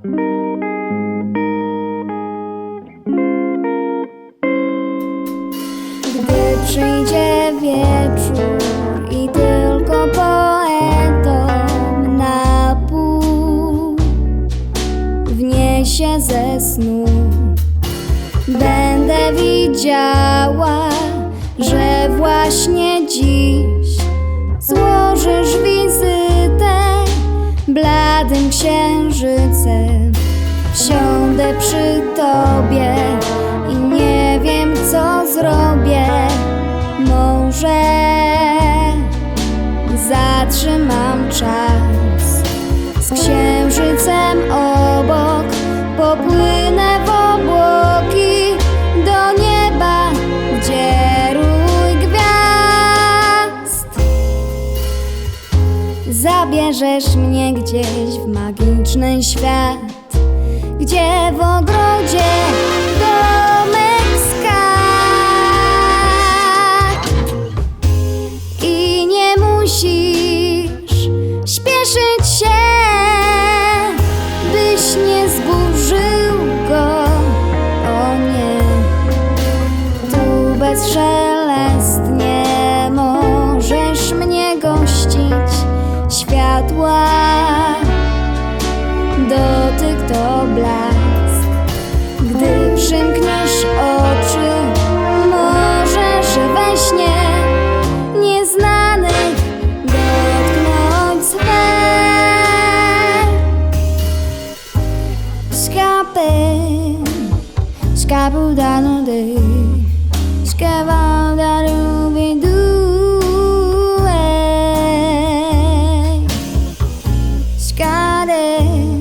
Gdy przyjdzie wieczór i tylko poetom na pół wniesie ze snu, będę widziała, że właśnie dziś złożysz wizytę bladym księżycem. Przy tobie i nie wiem co zrobię. Może zatrzymam czas z księżycem obok. Popłynę w obłoki do nieba, gdzie rój gwiazd. Zabierzesz mnie gdzieś w magiczny świat, gdzie w ogrodzie domek skak. I nie musisz śpieszyć się, byś nie zburzył go. O nie, tu bezszelestnie możesz mnie gościć. Światła, dotyk to blask. Gdy przymkniesz oczy, możesz we śnie nieznanych dotknąć swe. Scape, scapudano de, scavaldano due. Scade,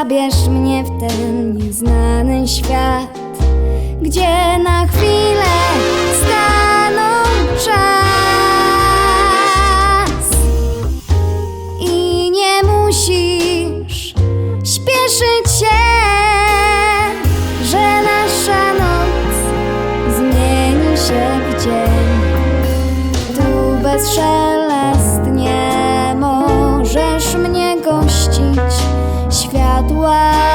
zabierz mnie w ten nieznany świat, gdzie na chwilę staną czas i nie musisz śpieszyć się, że nasza noc zmieni się w dzień. Tu bez szans. that.